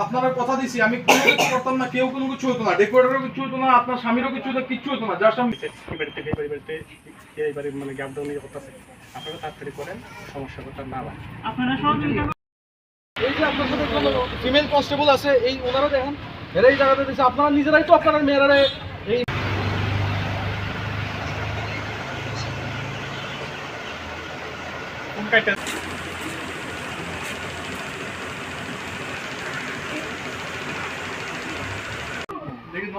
আপনারা কথা দিছি আমি কোনো কিছু করতাম না কেউ কোনো কিছু হতো না। ডেকোরেটরও কিছু হতো না আপনার স্বামীরও কিছু হতো কিচ্ছু হতো না জাস্ট আমি এই বাড়িতে এই বাড়িতে এই বাড়ি মানে করতেছে আপনারা তাড়াতাড়ি করেন সমস্যা করতে না হয়। এই যে আপনার সাথে ফিমেল কনস্টেবল আছে এই ওনারা দেখেন এরা এই জায়গাতে দিচ্ছে আপনারা নিজেরাই তো আপনারা মেয়েরা এই কোন কাইটা দেখি নন্দলাল যে দাস রাখুন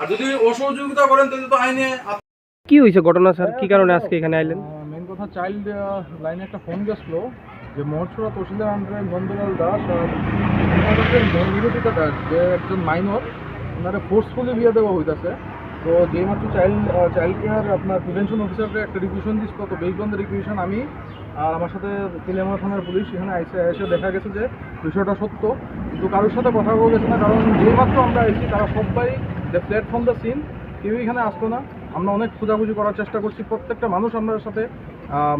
আর যদি অসহযোগিতা করেন তাহলে তো আইনে কি হয়েছে ঘটনা স্যার? কি কারণে আজকে এখানে আইলেন? মেন কথা চাইল্ড লাইনে একটা ফোন গেছিল যে মহোৎসরা তহসিলদার আন্ডারে নন্দলাল দাস আর হচ্ছে দাস যে একজন মাইনর ওনারে ফোর্সফুলি বিয়ে দেওয়া হইতাছে। তো যেই মাত্র চাইল্ড চাইল্ড কেয়ার আপনার প্রিভেনশন অফিসারকে একটা রিকুয়েশন দিচ্ছিল তো বেসড অন দ্য রিকুয়েশন আমি আর আমার সাথে তেলিয়ামা থানার পুলিশ এখানে আইসে এসে দেখা গেছে যে বিষয়টা সত্য। কিন্তু কারোর সাথে কথা বলা গেছে না কারণ যেই মাত্র আমরা এসেছি তারা সবাই দ্য প্ল্যাটফর্ম দ্য সিন কেউ এখানে আসতো না। আমরা অনেক খোঁজাখুঁজি করার চেষ্টা করছি। প্রত্যেকটা মানুষ আমাদের সাথে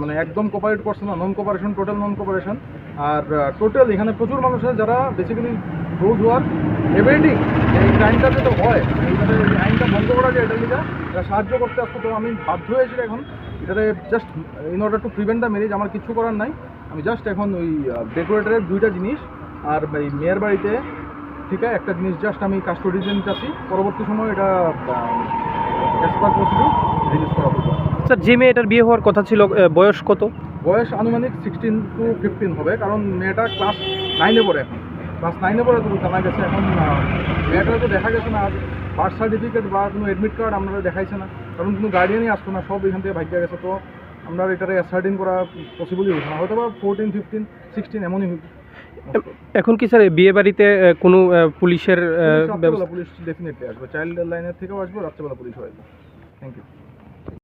মানে একদম কোপারেট করছে না non cooperation total non cooperation আর টোটাল এখানে প্রচুর মানুষ আছে যারা বেসিক্যালি রোজ ওয়ার এভেন্ডিং এই ক্রাইমটা যাতে হয়, এইটাতে এই আইনটা বন্ধ করা যায়, এটা লিগা এরা সাহায্য করতে আসতো। তো আমি বাধ্য হয়েছি এখন, এটাতে just in order to prevent the marriage আমার কিছু করার নাই। আমি জাস্ট এখন ওই ডেকোরেটরের দুইটা জিনিস, আর এই মেয়ের বাড়িতে ঠিক আছে একটা জিনিস জাস্ট আমি কাস্টডি দিতে চাচ্ছি। পরবর্তী সময় এটা অ্যাজ পার প্রসিডিউর রিলিজ করা হবে। স্যার যে মেয়েটার বিয়ে হওয়ার কথা ছিল বয়স কত? বয়স আনুমানিক সিক্সটিন টু ফিফটিন হবে কারণ মেয়েটা ক্লাস নাইনে পড়ে এখন। ক্লাস নাইনে পড়ে তো জানা গেছে এখন মেয়েটা তো দেখা গেছে না বার্থ সার্টিফিকেট বা কোনো অ্যাডমিট কার্ড আমরা দেখাইছে না কারণ কোনো গার্ডিয়ানই আসতো না সব এখান থেকে ভাগ্য গেছে তো আমরা এটারে অ্যাসার্টিন করা পসিবলই হচ্ছে না। হয়তো বা ফোরটিন ফিফটিন সিক্সটিন এমনই হইবে। এখন কি স্যার বিয়ে বাড়িতে কোনো পুলিশের পুলিশ ডেফিনেটলি আসবে। চাইল্ড লাইনের থেকেও আসবে রাত্রেবেলা পুলিশ আসবে থ্যাংক ইউ